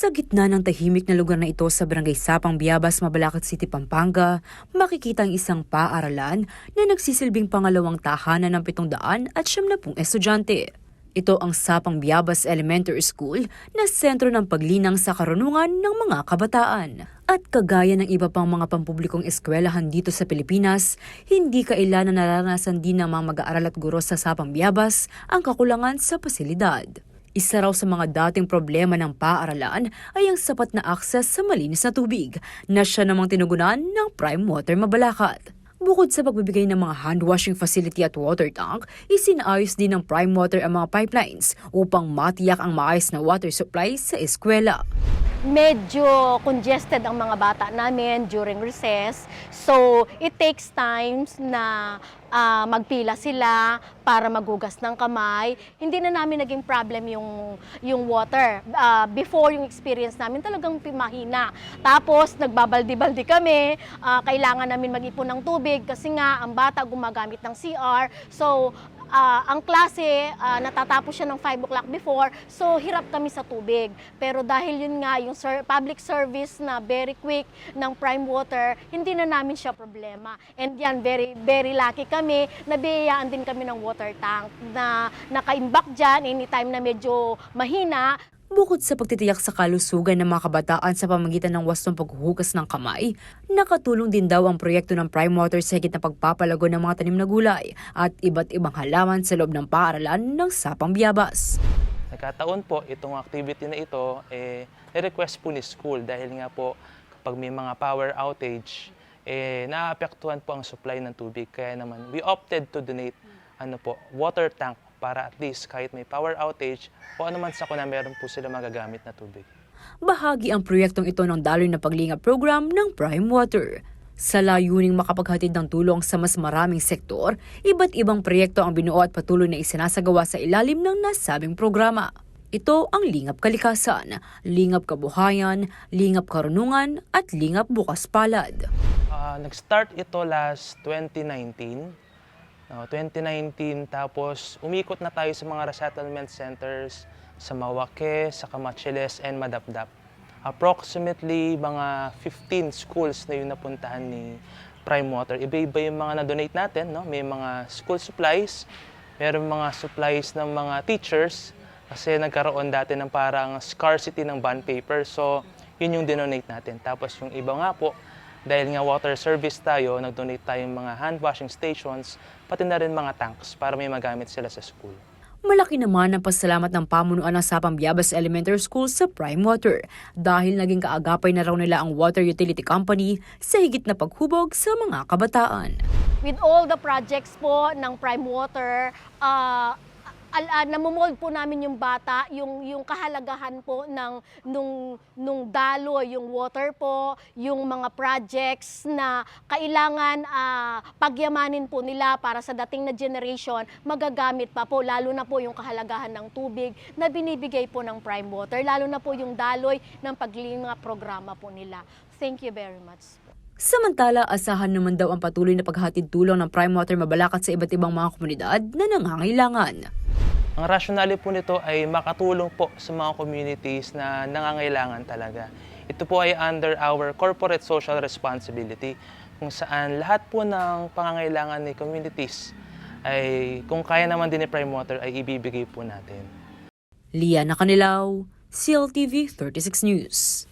Sa gitna ng tahimik na lugar na ito sa Barangay Sapang Biabas, Mabalacat City, Pampanga, makikita ang isang paaralan na nagsisilbing pangalawang tahanan ng 700 at 70 estudyante. Ito ang Sapang Biabas Elementary School na sentro ng paglinang sa karunungan ng mga kabataan. At kagaya ng iba pang mga pampublikong eskwelahan dito sa Pilipinas, hindi kailan na naranasan din ng mga mag-aaral at guro sa Sapang Biabas ang kakulangan sa pasilidad. Isa raw sa mga dating problema ng paaralan ay ang sapat na akses sa malinis na tubig na siya namang tinugunan ng Prime Water Mabalacat. Bukod sa pagbibigay ng mga hand washing facility at water tank, isinaayos din ng Prime Water ang mga pipelines upang matiyak ang maayos na water supply sa eskwela. Medyo congested ang mga bata namin during recess. So, it takes times na ah, magpila sila para magugas ng kamay. Hindi na namin naging problem yung, yung water. Ah, before yung experience namin, talagang mahina. Tapos, nagbabaldi-baldi kami. Ah, kailangan namin mag-ipon ng tubig kasi nga, ang bata gumagamit ng CR. So, Ah, ang klase, ah, natatapos siya ng 5 o'clock before, so hirap kami sa tubig. Pero dahil yun nga, yung ser- public service na very quick ng prime water, hindi na namin siya problema. And yan, very, very lucky kami, nabiyayaan din kami ng water tank na nakaimbak dyan anytime na medyo mahina. Bukod sa pagtitiyak sa kalusugan ng mga kabataan sa pamagitan ng wastong paghuhugas ng kamay, nakatulong din daw ang proyekto ng Prime Water sa higit na pagpapalago ng mga tanim na gulay at iba't ibang halaman sa loob ng paaralan ng Sapang Biabas. Nagkataon po itong activity na ito, eh, request po ni school dahil nga po kapag may mga power outage, eh, naapektuhan po ang supply ng tubig. Kaya naman, we opted to donate ano po, water tank para at least kahit may power outage o ano man sa kuna meron po sila magagamit na tubig. Bahagi ang proyektong ito ng daloy na paglinga program ng Prime Water. Sa layuning makapaghatid ng tulong sa mas maraming sektor, iba't ibang proyekto ang binuo at patuloy na isinasagawa sa ilalim ng nasabing programa. Ito ang Lingap Kalikasan, Lingap Kabuhayan, Lingap Karunungan at Lingap Bukas Palad. Ah, nag-start ito last 2019. No, 2019 tapos umikot na tayo sa mga resettlement centers sa Mawake, sa Camachiles and Madapdap. Approximately mga 15 schools na yung napuntahan ni Prime Water. Iba-iba yung mga na-donate natin, no? May mga school supplies, meron mga supplies ng mga teachers kasi nagkaroon dati ng parang scarcity ng bond paper. So, yun yung dinonate natin. Tapos yung iba nga po, dahil nga water service tayo, nag-donate tayong mga hand washing stations, pati na rin mga tanks para may magamit sila sa school. Malaki naman ang pasalamat ng pamunuan ng Sapang Biabas Elementary School sa Prime Water dahil naging kaagapay na raw nila ang water utility company sa higit na paghubog sa mga kabataan. With all the projects po ng prime water, ah, al, ah, namumold po namin yung bata, yung, yung kahalagahan po ng nung, nung daloy, yung water po, yung mga projects na kailangan ah, pagyamanin po nila para sa dating na generation, magagamit pa po, lalo na po yung kahalagahan ng tubig na binibigay po ng prime water, lalo na po yung daloy ng paglinga programa po nila. Thank you very much. Samantala, asahan naman daw ang patuloy na paghatid tulong ng Prime Water Mabalacat sa iba't ibang mga komunidad na nangangailangan. Ang rationale po nito ay makatulong po sa mga communities na nangangailangan talaga. Ito po ay under our corporate social responsibility kung saan lahat po ng pangangailangan ni communities ay kung kaya naman din ni Prime Water ay ibibigay po natin. Liana Canilaw, CLTV 36 News.